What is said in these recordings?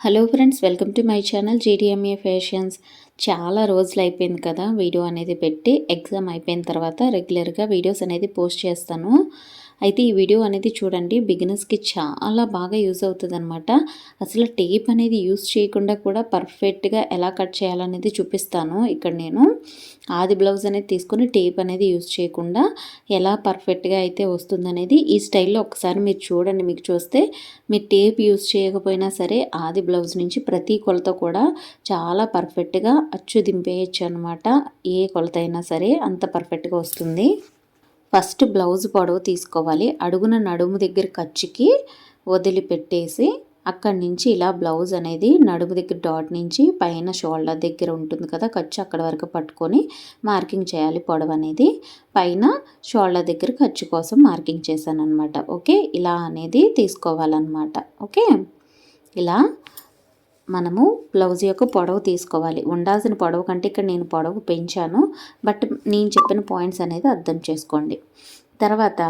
Hello friends welcome to my channel GDMA fashions. చాలా రోజులు అయిపోయింది కదా వీడియో అనేది పెట్టి ఎగ్జామ్ అయిపోయిన తర్వాత రెగ్యులర్గా వీడియోస్ అనేది పోస్ట్ చేస్తాను. అయితే ఈ వీడియో అనేది చూడండి బిగినర్స్కి చాలా బాగా యూజ్ అవుతుంది అనమాట అసలు టేప్ అనేది యూజ్ చేయకుండా కూడా పర్ఫెక్ట్గా ఎలా కట్ చేయాలనేది చూపిస్తాను ఇక్కడ నేను. ఆది బ్లౌజ్ అనేది తీసుకొని టేప్ అనేది యూజ్ చేయకుండా ఎలా పర్ఫెక్ట్గా అయితే వస్తుందనేది ఈ స్టైల్లో ఒకసారి మీరు చూడండి మీకు చూస్తే మీరు టేప్ యూజ్ చేయకపోయినా సరే ఆది బ్లౌజ్ నుంచి ప్రతి కొలత కూడా చాలా పర్ఫెక్ట్గా అచ్చు దింపేయచ్చు అనమాట ఏ కొలత అయినా సరే అంత పర్ఫెక్ట్గా వస్తుంది. ఫస్ట్ బ్లౌజ్ పొడవు తీసుకోవాలి. అడుగున నడుము దగ్గర ఖర్చుకి వదిలిపెట్టేసి అక్కడి నుంచి ఇలా బ్లౌజ్ అనేది నడుము దగ్గర డాట్ నుంచి పైన షోల్డర్ దగ్గర ఉంటుంది కదా ఖర్చు అక్కడ వరకు పట్టుకొని మార్కింగ్ చేయాలి పొడవు అనేది. పైన షోల్డర్ దగ్గర ఖర్చు కోసం మార్కింగ్ చేశాను అనమాట ఓకే? ఇలా అనేది తీసుకోవాలన్నమాట. ఓకే? ఇలా మనము బ్లౌజ్ యొక్క పొడవు తీసుకోవాలి. ఉండాల్సిన పొడవు కంటే ఇక్కడ నేను పొడవు పెంచాను. బట్ నేను చెప్పిన పాయింట్స్ అనేది అర్థం చేసుకోండి. తర్వాత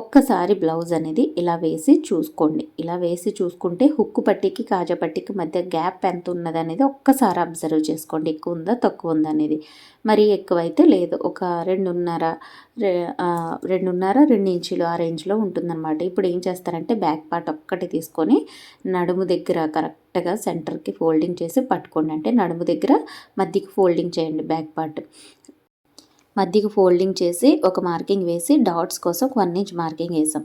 ఒక్కసారి బ్లౌజ్ అనేది ఇలా వేసి చూసుకోండి. ఇలా వేసి చూసుకుంటే హుక్కు పట్టికి కాజా పట్టికి మధ్య గ్యాప్ ఎంత ఉన్నది అనేది ఒక్కసారి అబ్జర్వ్ చేసుకోండి. ఎక్కువ ఉందా తక్కువ ఉందా అనేది. మరి ఎక్కువైతే లేదు. ఒక రెండున్నర రెండున్నర రెండు ఇంచులు ఆ రేంజ్లో ఉంటుందన్నమాట. ఇప్పుడు ఏం చేస్తారంటే బ్యాక్ పార్ట్ ఒక్కటి తీసుకొని నడుము దగ్గర కరెక్ట్ కరెక్ట్గా సెంటర్కి ఫోల్డింగ్ చేసి పట్టుకోండి. అంటే నడుము దగ్గర మధ్యకి ఫోల్డింగ్ చేయండి బ్యాక్ పార్ట్. మధ్యకి ఫోల్డింగ్ చేసి ఒక మార్కింగ్ వేసి డాట్స్ కోసం వన్ ఇంచ్ మార్కింగ్ వేసాం.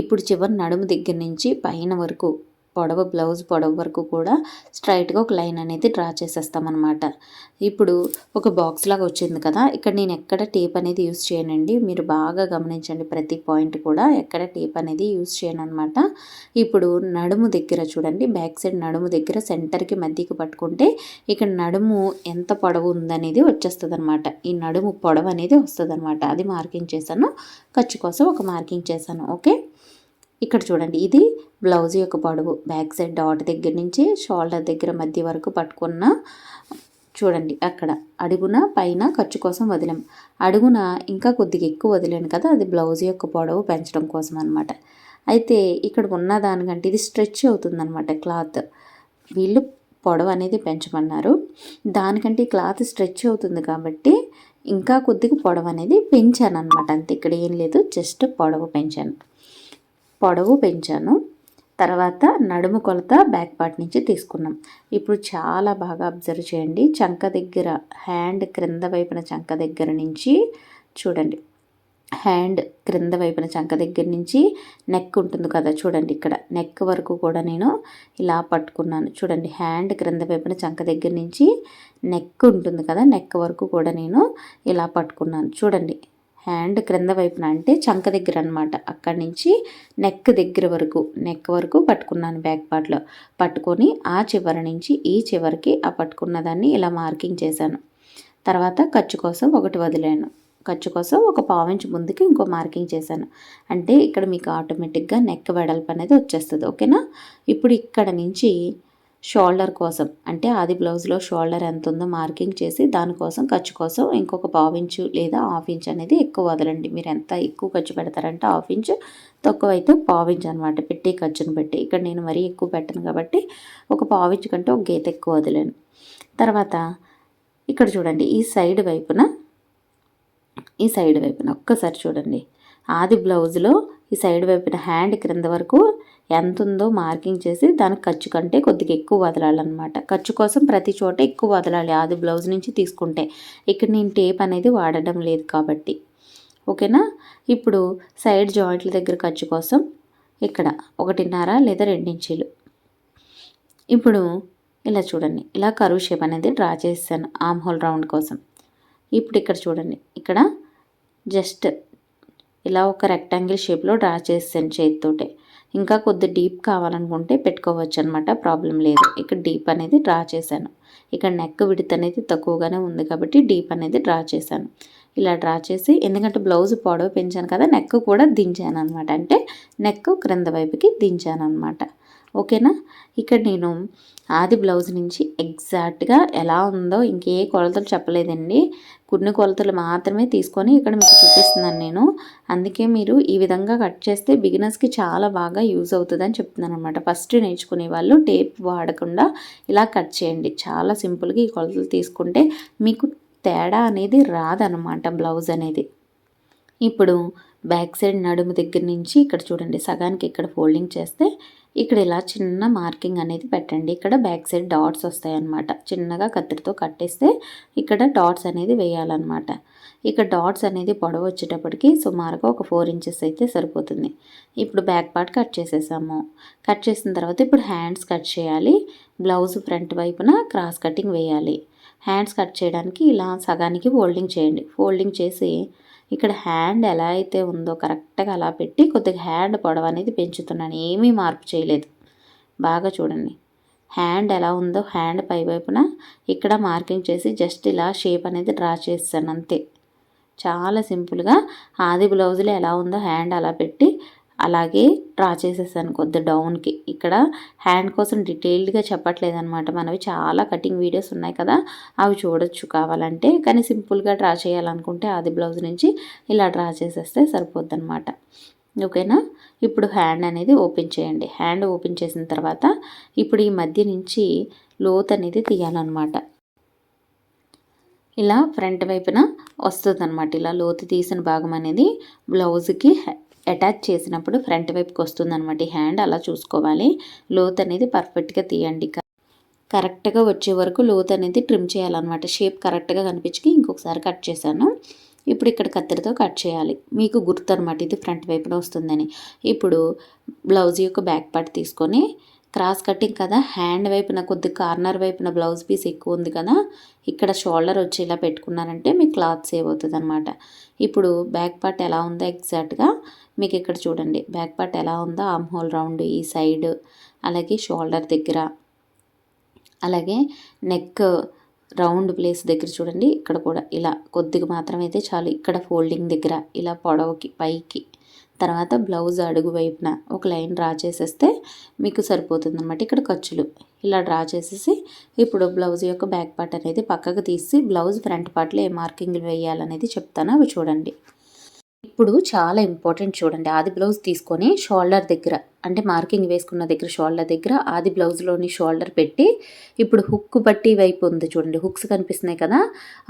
ఇప్పుడు చివరి నడుము దగ్గర నుంచి పైన వరకు పొడవు బ్లౌజ్ పొడవు వరకు కూడా స్ట్రైట్గా ఒక లైన్ అనేది డ్రా చేసేస్తామన్నమాట. ఇప్పుడు ఒక బాక్స్ లాగా వచ్చింది కదా ఇక్కడ నేను ఎక్కడ టేప్ అనేది యూస్ చేయనండి. మీరు బాగా గమనించండి ప్రతి పాయింట్ కూడా ఎక్కడ టేప్ అనేది యూస్ చేయను అనమాట ఇప్పుడు నడుము దగ్గర చూడండి బ్యాక్ సైడ్ నడుము దగ్గర సెంటర్కి మధ్యకి పట్టుకుంటే ఇక్కడ నడుము ఎంత పొడవు ఉందనేది వచ్చేస్తుంది అనమాట ఈ నడుము పొడవు అనేది వస్తుంది అనమాట అది మార్కింగ్ చేశాను. ఖర్చు కోసం ఒక మార్కింగ్ చేశాను. ఓకే? ఇక్కడ చూడండి ఇది బ్లౌజ్ యొక్క పొడవు. బ్యాక్ సైడ్ డాట్ దగ్గర నుంచి షోల్డర్ దగ్గర మధ్య వరకు పట్టుకున్న చూడండి అక్కడ అడుగున పైన ఖర్చు కోసం వదిలాం. అడుగున ఇంకా కొద్దిగా ఎక్కువ వదిలేను కదా అది బ్లౌజ్ యొక్క పొడవు పెంచడం కోసం అనమాట అయితే ఇక్కడ ఉన్న దానికంటే ఇది స్ట్రెచ్ అవుతుందన్నమాట క్లాత్. వీళ్ళు పొడవు అనేది పెంచమన్నారు. దానికంటే క్లాత్ స్ట్రెచ్ అవుతుంది కాబట్టి ఇంకా కొద్దిగా పొడవు అనేది పెంచాను అనమాట అంతే ఇక్కడ ఏం లేదు జస్ట్ పొడవు పెంచాను. పొడవు పెంచాను. తర్వాత నడుము కొలత బ్యాక్ పార్ట్ నుంచి తీసుకున్నాం. ఇప్పుడు చాలా బాగా అబ్జర్వ్ చేయండి. చంక దగ్గర హ్యాండ్ క్రింద వైపున చంక దగ్గర నుంచి చూడండి. హ్యాండ్ క్రింద వైపున చంక దగ్గర నుంచి నెక్ ఉంటుంది కదా చూడండి ఇక్కడ. నెక్ వరకు కూడా నేను ఇలా పట్టుకున్నాను. చూడండి హ్యాండ్ క్రింద వైపున చంక దగ్గర నుంచి నెక్ ఉంటుంది కదా నెక్ వరకు కూడా నేను ఇలా పట్టుకున్నాను. చూడండి హ్యాండ్ క్రింద వైపున అంటే చంక దగ్గర అనమాట అక్కడి నుంచి నెక్ దగ్గర వరకు నెక్ వరకు పట్టుకున్నాను బ్యాక్ పార్ట్లో పట్టుకొని ఆ చివరి నుంచి ఈ చివరికి ఆ పట్టుకున్న దాన్ని ఇలా మార్కింగ్ చేశాను. తర్వాత ఖర్చు కోసం ఒకటి వదిలాను. ఖర్చు కోసం ఒక పావించి ముందుకి ఇంకో మార్కింగ్ చేశాను. అంటే ఇక్కడ మీకు ఆటోమేటిక్గా నెక్ వెడల్పు అనేది వచ్చేస్తుంది. ఓకేనా? ఇప్పుడు ఇక్కడ నుంచి షోల్డర్ కోసం. అంటే ఆది బ్లౌజ్లో షోల్డర్ ఎంత ఉందో మార్కింగ్ చేసి దానికోసం ఖర్చు కోసం ఇంకొక పావు ఇంచు లేదా హాఫ్ ఇంచ్ అనేది ఎక్కువ వదలండి. మీరు ఎంత ఎక్కువ ఖర్చు పెడతారంటే హాఫ్ ఇంచ్ తక్కువ అయితే పావు ఇంచ్ అనమాట పెట్టి ఖర్చును పెట్టి ఇక్కడ నేను మరీ ఎక్కువ పెట్టను కాబట్టి ఒక పావు ఇంచు కంటే ఒక గీత ఎక్కువ వదిలాను. తర్వాత ఇక్కడ చూడండి ఈ సైడ్ వైపున ఈ సైడ్ వైపున ఒక్కసారి చూడండి. ఆది బ్లౌజ్లో ఈ సైడ్ వైపున హ్యాండ్ క్రింద వరకు ఎంత ఉందో మార్కింగ్ చేసి దానికి ఖర్చు కంటే కొద్దిగా ఎక్కువ వదలాలన్నమాట. ఖర్చు కోసం ప్రతి చోట ఎక్కువ వదలాలి. అది బ్లౌజ్ నుంచి తీసుకుంటే. ఇక్కడ నేను టేప్ అనేది వాడడం లేదు కాబట్టి. ఓకేనా? ఇప్పుడు సైడ్ జాయింట్ల దగ్గర ఖర్చు కోసం ఇక్కడ ఒకటిన్నర లేదా రెండించీలు. ఇప్పుడు ఇలా చూడండి. ఇలా కరువు షేప్ అనేది డ్రా చేస్తాను ఆమ్ హోల్ రౌండ్ కోసం. ఇప్పుడు ఇక్కడ చూడండి. ఇక్కడ జస్ట్ ఇలా ఒక రెక్టాంగిల్ షేప్లో డ్రా చేస్తాను చేతితోటే. ఇంకా కొద్ది డీప్ కావాలనుకుంటే పెట్టుకోవచ్చు అనమాట ప్రాబ్లం లేదు. ఇక్కడ డీప్ అనేది డ్రా చేశాను. ఇక్కడ నెక్ విడత్ అనేది తక్కువగానే ఉంది కాబట్టి డీప్ అనేది డ్రా చేశాను. ఇలా డ్రా చేసి ఎందుకంటే బ్లౌజ్ పొడవు పెంచాను కదా నెక్ కూడా దించాను అనమాట అంటే నెక్ క్రింద వైపుకి దించాను అనమాట ఓకేనా? ఇక్కడ నేను ఆది బ్లౌజ్ నుంచి ఎగ్జాక్ట్గా ఎలా ఉందో ఇంకే కొలతలు చెప్పలేదండి. కొన్ని కొలతలు మాత్రమే తీసుకొని ఇక్కడ మీకు చూపిస్తున్నాను నేను. అందుకే మీరు ఈ విధంగా కట్ చేస్తే బిగినర్స్కి చాలా బాగా యూజ్ అవుతుందని చెప్తున్నాను అనమాట ఫస్ట్ నేర్చుకునే వాళ్ళు టేప్ వాడకుండా ఇలా కట్ చేయండి. చాలా సింపుల్గా ఈ కొలతలు తీసుకుంటే మీకు తేడా అనేది రాదనమాట బ్లౌజ్ అనేది. ఇప్పుడు బ్యాక్ సైడ్ నడుము దగ్గర నుంచి ఇక్కడ చూడండి సగానికి ఇక్కడ ఫోల్డింగ్ చేస్తే ఇక్కడ ఇలా చిన్న మార్కింగ్ అనేది పెట్టండి. ఇక్కడ బ్యాక్ సైడ్ డాట్స్ వస్తాయన్నమాట. చిన్నగా కత్తిరితో కట్టేస్తే ఇక్కడ డాట్స్ అనేది వేయాలన్నమాట. ఇక్కడ డాట్స్ అనేది పొడవు వచ్చేటప్పటికి సుమారుగా ఒక ఫోర్ ఇంచెస్ అయితే సరిపోతుంది. ఇప్పుడు బ్యాక్ పార్ట్ కట్ చేసేసాము. కట్ చేసిన తర్వాత ఇప్పుడు హ్యాండ్స్ కట్ చేయాలి. బ్లౌజ్ ఫ్రంట్ వైపున క్రాస్ కటింగ్ వేయాలి. హ్యాండ్స్ కట్ చేయడానికి ఇలా సగానికి ఫోల్డింగ్ చేయండి. ఫోల్డింగ్ చేసి ఇక్కడ హ్యాండ్ ఎలా అయితే ఉందో కరెక్ట్గా అలా పెట్టి కొద్దిగా హ్యాండ్ పొడవు అనేది పెంచుతున్నాను. ఏమీ మార్పు చేయలేదు. బాగా చూడండి. హ్యాండ్ ఎలా ఉందో హ్యాండ్ పై వైపున ఇక్కడ మార్కింగ్ చేసి జస్ట్ ఇలా షేప్ అనేది డ్రా చేస్తాను అంతే. చాలా సింపుల్గా ఆది బ్లౌజులో ఎలా ఉందో హ్యాండ్ అలా పెట్టి అలాగే డ్రా చేసేసాను కొద్ది డౌన్కి. ఇక్కడ హ్యాండ్ కోసం డీటెయిల్డ్గా చెప్పట్లేదు అనమాట మనవి చాలా కటింగ్ వీడియోస్ ఉన్నాయి కదా అవి చూడొచ్చు కావాలంటే. కానీ సింపుల్గా డ్రా చేయాలనుకుంటే అది బ్లౌజ్ నుంచి ఇలా డ్రా చేసేస్తే సరిపోద్ది అనమాట ఓకేనా? ఇప్పుడు హ్యాండ్ అనేది ఓపెన్ చేయండి. హ్యాండ్ ఓపెన్ చేసిన తర్వాత ఇప్పుడు ఈ మధ్య నుంచి లోత్ అనేది తీయాలన్నమాట. ఇలా ఫ్రంట్ వైపున వస్తుంది అనమాట ఇలా లోతు తీసిన భాగం అనేది బ్లౌజ్కి అటాచ్ చేసినప్పుడు ఫ్రంట్ వైపుకి వస్తుంది అనమాట హ్యాండ్ అలా చూసుకోవాలి. లోత్ అనేది పర్ఫెక్ట్గా తీయండి. కరెక్ట్గా వచ్చే వరకు లోత్ అనేది ట్రిమ్ చేయాలన్నమాట. షేప్ కరెక్ట్గా కనిపించి ఇంకొకసారి కట్ చేశాను. ఇప్పుడు ఇక్కడ కత్తెరతో కట్ చేయాలి. మీకు గుర్తు అనమాట ఇది ఫ్రంట్ వైపున వస్తుందని. ఇప్పుడు బ్లౌజ్ యొక్క బ్యాక్ పార్ట్ తీసుకొని క్రాస్ కటింగ్ కదా హ్యాండ్ వైపున కొద్ది కార్నర్ వైపున బ్లౌజ్ పీస్ ఎక్కువ ఉంది కదా ఇక్కడ షోల్డర్ వచ్చి ఇలా పెట్టుకున్నారంటే మీకు క్లాత్ సేవ్ అవుతుంది అనమాట ఇప్పుడు బ్యాక్ పార్ట్ ఎలా ఉందో ఎగ్జాక్ట్గా మీకు ఇక్కడ చూడండి. బ్యాక్ పార్ట్ ఎలా ఉందో ఆమ్ హోల్ రౌండ్ ఈ సైడ్ అలాగే షోల్డర్ దగ్గర. అలాగే నెక్ రౌండ్ ప్లేస్ దగ్గర చూడండి. ఇక్కడ కూడా ఇలా కొద్దిగా మాత్రమైతే చాలు. ఇక్కడ ఫోల్డింగ్ దగ్గర ఇలా పొడవుకి పైకి. తర్వాత బ్లౌజ్ అడుగు వైపున ఒక లైన్ డ్రా చేసేస్తే మీకు సరిపోతుంది అనమాట ఇక్కడ ఖర్చులు. ఇలా డ్రా చేసేసి ఇప్పుడు బ్లౌజ్ యొక్క బ్యాక్ పార్ట్ అనేది పక్కకు తీసి బ్లౌజ్ ఫ్రంట్ పార్ట్లో ఏ మార్కింగ్లు వేయాలనేది చెప్తాను. అవి చూడండి. ఇప్పుడు చాలా ఇంపార్టెంట్ చూడండి. ఆది బ్లౌజ్ తీసుకొని షోల్డర్ దగ్గర అంటే మార్కింగ్ వేసుకున్న దగ్గర షోల్డర్ దగ్గర ఆది బ్లౌజ్లోని షోల్డర్ పెట్టి ఇప్పుడు హుక్ బట్టి వైపు ఉంది చూడండి. హుక్స్ కనిపిస్తున్నాయి కదా.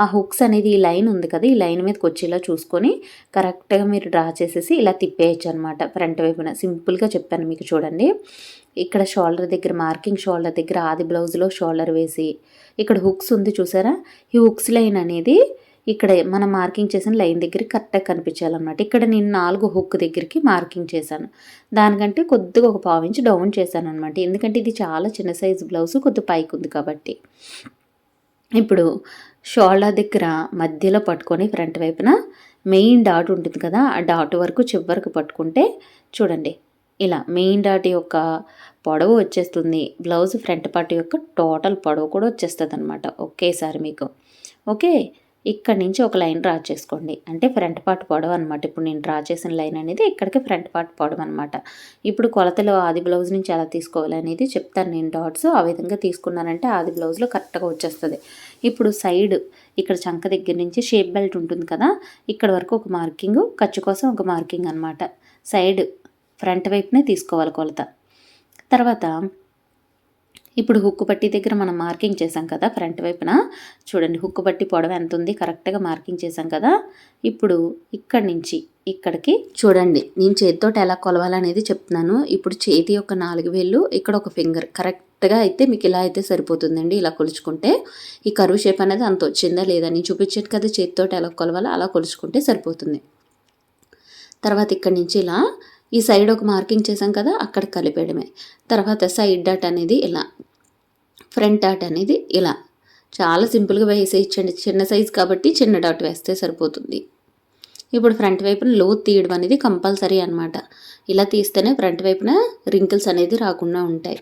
ఆ హుక్స్ అనేది ఈ లైన్ ఉంది కదా. ఈ లైన్ మీదకి వచ్చేలా చూసుకొని కరెక్ట్గా మీరు డ్రా చేసేసి ఇలా తిప్పేయచ్చు అనమాట ఫ్రంట్ వైపున సింపుల్గా చెప్పాను మీకు చూడండి. ఇక్కడ షోల్డర్ దగ్గర మార్కింగ్ షోల్డర్ దగ్గర ఆది బ్లౌజ్లో షోల్డర్ వేసి ఇక్కడ హుక్స్ ఉంది చూసారా? ఈ హుక్స్ లైన్ అనేది ఇక్కడ మనం మార్కింగ్ చేసిన లైన్ దగ్గరికి కరెక్ట్గా కనిపించాలన్నమాట. ఇక్కడ నేను నాలుగు హుక్ దగ్గరికి మార్కింగ్ చేశాను. దానికంటే కొద్దిగా ఒక పావు ఇంచ్ డౌన్ చేశాను అనమాట ఎందుకంటే ఇది చాలా చిన్న సైజు బ్లౌజ్ కొద్ది పైకి ఉంది కాబట్టి. ఇప్పుడు షోల్డర్ దగ్గర మధ్యలో పట్టుకొని ఫ్రంట్ వైపున మెయిన్ డాట్ ఉంటుంది కదా ఆ డాట్ వరకు చివరికి పట్టుకుంటే చూడండి ఇలా మెయిన్ డాట్ యొక్క పొడవు వచ్చేస్తుంది. బ్లౌజ్ ఫ్రంట్ పార్ట్ యొక్క టోటల్ పొడవు కూడా వచ్చేస్తుంది అనమాట ఒకేసారి మీకు. ఓకే? ఇక్కడ నుంచి ఒక లైన్ డ్రా చేసుకోండి. అంటే ఫ్రంట్ పార్ట్ పొడవు అనమాట ఇప్పుడు నేను డ్రా చేసిన లైన్ అనేది ఇక్కడికి ఫ్రంట్ పార్ట్ పొడవు అనమాట ఇప్పుడు కొలతలు ఆది బ్లౌజ్ నుంచి ఎలా తీసుకోవాలి అనేది చెప్తాను నేను డాట్స్. ఆ విధంగా తీసుకున్నానంటే ఆది బ్లౌజ్లో కరెక్ట్గా వచ్చేస్తుంది. ఇప్పుడు సైడ్ ఇక్కడ చంక దగ్గర నుంచి షేప్ బెల్ట్ ఉంటుంది కదా ఇక్కడ వరకు ఒక మార్కింగ్ ఖర్చు కోసం ఒక మార్కింగ్ అనమాట సైడ్ ఫ్రంట్ వైపునే తీసుకోవాలి కొలత. తర్వాత ఇప్పుడు హుక్కు పట్టి దగ్గర మనం మార్కింగ్ చేసాం కదా ఫ్రంట్ వైపున. చూడండి హుక్కు పట్టి పొడవ ఎంత ఉంది? కరెక్ట్గా మార్కింగ్ చేసాం కదా. ఇప్పుడు ఇక్కడి నుంచి ఇక్కడికి చూడండి నేను చేతితో ఎలా కొలవాలనేది చెప్తున్నాను. ఇప్పుడు చేతి యొక్క నాలుగు వేళ్ళు ఇక్కడ ఒక ఫింగర్. కరెక్ట్గా అయితే మీకు ఇలా అయితే సరిపోతుందండి ఇలా కొలుచుకుంటే. ఈ కరువు షేప్ అనేది అంత వచ్చిందా లేదా? నేను చూపించేది కదా చేతితో ఎలా కొలవాలో అలా కొలుచుకుంటే సరిపోతుంది. తర్వాత ఇక్కడి నుంచి ఇలా ఈ సైడ్ ఒక మార్కింగ్ చేసాం కదా అక్కడ కలిపేయడమే. తర్వాత సైడ్ డాట్ అనేది ఇలా ఫ్రంట్ డాట్ అనేది ఇలా. చాలా సింపుల్గా వేసేయచ్చండి. చిన్న సైజ్ కాబట్టి చిన్న డాట్ వేస్తే సరిపోతుంది. ఇప్పుడు ఫ్రంట్ వైపున లోత్ తీయడం అనేది కంపల్సరీ అనమాట ఇలా తీస్తేనే ఫ్రంట్ వైపున రింకిల్స్ అనేది రాకుండా ఉంటాయి.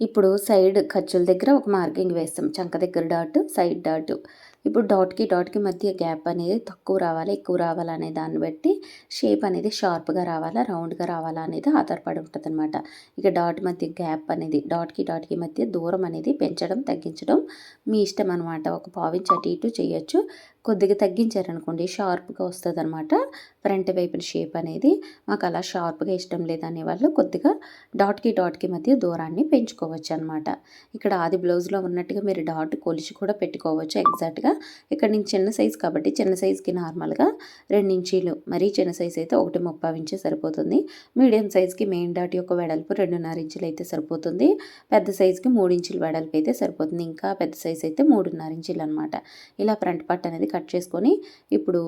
ఇప్పుడు సైడ్ ఖర్చుల దగ్గర ఒక మార్కింగ్ వేస్తాం. చంక దగ్గర డాట్ సైడ్ డాట్. ఇప్పుడు డాట్కి డాట్కి మధ్య గ్యాప్ అనేది తక్కువ రావాలి ఎక్కువ రావాలా అనే దాన్ని బట్టి షేప్ అనేది షార్ప్గా రావాలా రౌండ్గా రావాలా అనేది ఆధారపడి ఉంటుంది అనమాట ఇక డాట్ మధ్య గ్యాప్ అనేది డాట్కి డాట్కి మధ్య దూరం అనేది పెంచడం తగ్గించడం మీ ఇష్టం అనమాట ఒక పావించి అటు ఇటు చేయొచ్చు. కొద్దిగా తగ్గించారనుకోండి షార్ప్గా వస్తుంది అనమాట ఫ్రంట్ వైపున షేప్ అనేది మాకు అలా షార్ప్గా ఇష్టం లేదనే వాళ్ళు కొద్దిగా డాట్కి డాట్కి మధ్య దూరాన్ని పెంచుకోవచ్చు అనమాట ఇక్కడ ఆది బ్లౌజ్లో ఉన్నట్టుగా మీరు డాట్ కొలిచి కూడా పెట్టుకోవచ్చు ఎగ్జాక్ట్గా. ఇక్కడ నేను చిన్న సైజు కాబట్టి చిన్న సైజుకి నార్మల్గా రెండు ఇంచీలు మరీ చిన్న సైజ్ అయితే ఒకటి ముప్పై ఇంచే సరిపోతుంది. మీడియం సైజ్కి మెయిన్ డాట్ యొక్క వెడల్పు రెండున్నర ఇంచులు అయితే సరిపోతుంది. పెద్ద సైజుకి మూడు ఇంచుల వెడల్పు అయితే సరిపోతుంది. ఇంకా పెద్ద సైజు అయితే మూడున్నర ఇంచులు అనమాట ఇలా ఫ్రంట్ పార్ట్ అనేది కట్ చేసుకొని ఇప్పుడు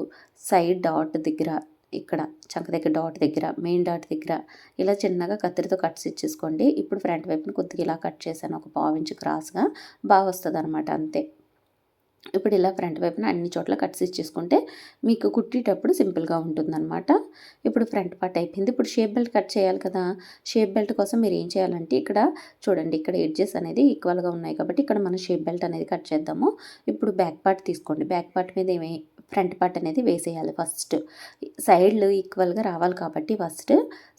సైడ్ డాట్ దగ్గర ఇక్కడ చంక దగ్గర డాట్ దగ్గర మెయిన్ డాట్ దగ్గర ఇలా చిన్నగా కత్తిరితో కట్స్ ఇచ్చేసుకోండి ఇప్పుడు ఫ్రంట్ వైపున కొద్దిగా ఇలా కట్ చేశాను ఒక పావు ఇంచు క్రాస్గా బాగా వస్తుంది అనమాట అంతే. ఇప్పుడు ఇలా ఫ్రంట్ వైపున అన్ని చోట్ల కట్స్ ఇచ్చేసుకుంటే మీకు కుట్టేటప్పుడు సింపుల్గా ఉంటుందన్నమాట. ఇప్పుడు ఫ్రంట్ పార్ట్ అయిపోయింది. ఇప్పుడు షేప్ బెల్ట్ కట్ చేయాలి కదా. షేప్ బెల్ట్ కోసం మీరు ఏం చేయాలంటే ఇక్కడ చూడండి. ఇక్కడ ఎడ్జెస్ అనేది ఈక్వల్గా ఉన్నాయి కాబట్టి ఇక్కడ మనం షేప్ బెల్ట్ అనేది కట్ చేద్దాము. ఇప్పుడు బ్యాక్ పార్ట్ తీసుకోండి. బ్యాక్ పార్ట్ మీద ఏమే ఫ్రంట్ పార్ట్ అనేది వేసేయాలి ఫస్ట్. సైడ్లు ఈక్వల్గా రావాలి కాబట్టి ఫస్ట్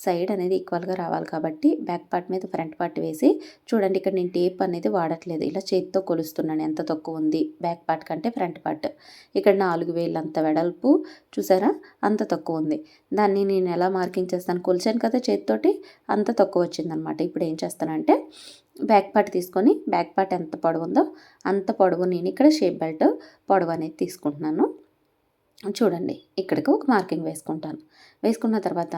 సైడ్ అనేది ఈక్వల్గా రావాలి కాబట్టి బ్యాక్ పార్ట్ మీద ఫ్రంట్ పార్ట్ వేసి చూడండి ఇక్కడ నేను టేప్ అనేది వాడట్లేదు. ఇలా చేతితో కొలుస్తున్నాను. ఎంత తక్కువ ఉంది? బ్యాక్ పార్ట్ కంటే ఫ్రంట్ పార్ట్. ఇక్కడ నాలుగు వేలు అంత వెడల్పు. చూసారా? అంత తక్కువ ఉంది. దాన్ని నేను ఎలా మార్కింగ్ చేస్తాను? కొలిచాను కదా చేతితోటి? అంత తక్కువ వచ్చిందనమాట. ఇప్పుడు ఏం చేస్తానంటే బ్యాక్ పార్ట్ తీసుకొని బ్యాక్ పార్ట్ ఎంత పొడవు ఉందో అంత పొడవు నేను ఇక్కడ షేప్ బెల్ట్ పొడవు అనేది తీసుకుంటున్నాను. చూడండి ఇక్కడికి ఒక మార్కింగ్ వేసుకుంటాను. వేసుకున్న తర్వాత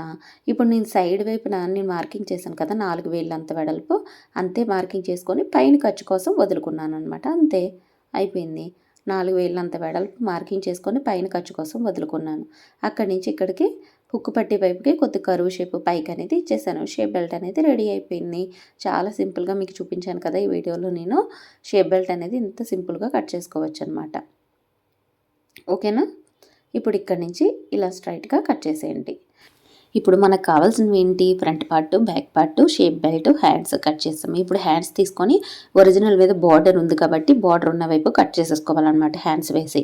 ఇప్పుడు నేను సైడ్ వైపున నేను మార్కింగ్ చేశాను కదా నాలుగు వేలు అంత వెడల్పు అంతే మార్కింగ్ చేసుకొని పైన ఖర్చు కోసం వదులుకున్నాను అనమాట అంతే అయిపోయింది. నాలుగు వేలంత వెడల్పు మార్కింగ్ చేసుకొని పైన ఖర్చు కోసం వదులుకున్నాను. అక్కడి నుంచి ఇక్కడికి హుక్కు పట్టి వైపుకి కొద్ది కరువు షేప్ పైకి అనేది ఇచ్చేసాను. షేప్ బెల్ట్ అనేది రెడీ అయిపోయింది. చాలా సింపుల్గా మీకు చూపించాను కదా ఈ వీడియోలో నేను. షేప్ బెల్ట్ అనేది ఇంత సింపుల్గా కట్ చేసుకోవచ్చు అనమాట ఓకేనా? ఇప్పుడు ఇక్కడ నుంచి ఇలా స్ట్రైట్గా కట్ చేసేయండి. ఇప్పుడు మనకు కావాల్సినవి ఏంటి? Front part back part shape belt hands cut చేస్తాము. ఇప్పుడు హ్యాండ్స్ తీసుకొని ఒరిజినల్ మీద బార్డర్ ఉంది కాబట్టి బార్డర్ ఉన్న వైపు కట్ చేసేసుకోవాలన్నమాట హ్యాండ్స్ వేసి.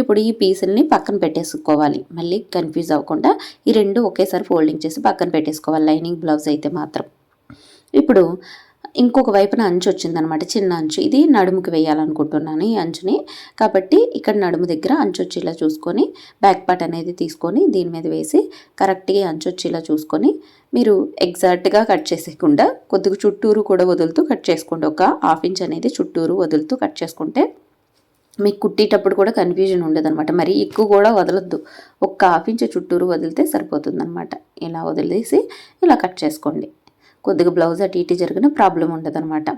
ఇప్పుడు ఈ పీసుల్ని పక్కన పెట్టేసుకోవాలి. మళ్ళీ కన్ఫ్యూజ్ అవ్వకుండా ఈ రెండు ఒకేసారి ఫోల్డింగ్ చేసి పక్కన పెట్టేసుకోవాలి లైనింగ్ బ్లౌజ్ అయితే మాత్రం. ఇప్పుడు ఇంకొక వైపున అంచు వచ్చిందనమాట చిన్న అంచు. ఇది నడుముకి వేయాలనుకుంటున్నాను ఈ అంచుని. కాబట్టి ఇక్కడ నడుము దగ్గర అంచు వచ్చేలా చూసుకొని బ్యాక్ పార్ట్ అనేది తీసుకొని దీని మీద వేసి కరెక్ట్గా అంచు వచ్చేలా చూసుకొని మీరు ఎగ్జాక్ట్గా కట్ చేసేయకుండా కొద్దిగా చుట్టూరు కూడా వదులుతూ కట్ చేసుకోండి. ఒక హాఫ్ ఇంచ్ అనేది చుట్టూరు వదులుతూ కట్ చేసుకుంటే మీకు కుట్టేటప్పుడు కూడా కన్ఫ్యూజన్ ఉండదు మరి ఎక్కువ కూడా వదలొద్దు. ఒక్క హాఫ్ ఇంచ్ చుట్టూరు వదిలితే సరిపోతుందనమాట ఇలా వదిలేసి ఇలా కట్ చేసుకోండి. కొద్దిగా బ్లౌజ్ అటు ఇటు జరిగిన ప్రాబ్లం ఉండదు అనమాట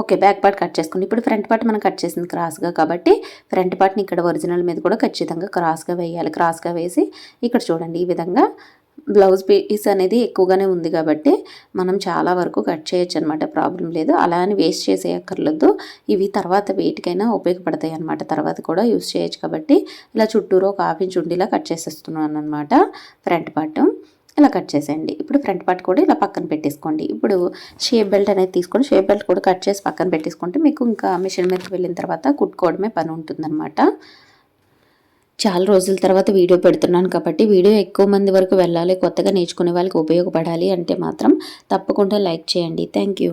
ఓకే బ్యాక్ పార్ట్ కట్ చేసుకుని ఇప్పుడు ఫ్రంట్ పార్ట్ మనం కట్ చేసింది క్రాస్గా కాబట్టి ఫ్రంట్ పార్ట్ని ఇక్కడ ఒరిజినల్ మీద కూడా ఖచ్చితంగా క్రాస్గా వేయాలి. క్రాస్గా వేసి ఇక్కడ చూడండి ఈ విధంగా బ్లౌజ్ పీస్ అనేది ఎక్కువగానే ఉంది కాబట్టి మనం చాలా వరకు కట్ చేయొచ్చు అనమాట ప్రాబ్లం లేదు. అలా అని వేస్ట్ చేసేయక్కర్లేదు ఇవి తర్వాత వేటికైనా ఉపయోగపడతాయి అనమాట తర్వాత కూడా యూస్ చేయొచ్చు కాబట్టి ఇలా చుట్టూరు ఒక హాఫ్ ఇంచ్ ఉండేలా కట్ చేసేస్తున్నాను అనమాట ఫ్రంట్ పార్ట్. ఇలా కట్ చేసేయండి. ఇప్పుడు ఫ్రంట్ పార్ట్ కూడా ఇలా పక్కన పెట్టేసుకోండి. ఇప్పుడు షేప్ బెల్ట్ అనేది తీసుకొని షేప్ బెల్ట్ కూడా కట్ చేసి పక్కన పెట్టేసుకుంటే మీకు ఇంకా మిషన్ మీదకి వెళ్ళిన తర్వాత కుట్టుకోవడమే పని ఉంటుందన్నమాట. చాలా రోజుల తర్వాత వీడియో పెడుతున్నాను కాబట్టి వీడియో ఎక్కువ మంది వరకు వెళ్ళాలి కొత్తగా నేర్చుకునే వాళ్ళకి ఉపయోగపడాలి అంటే మాత్రం తప్పకుండా లైక్ చేయండి. Thank you.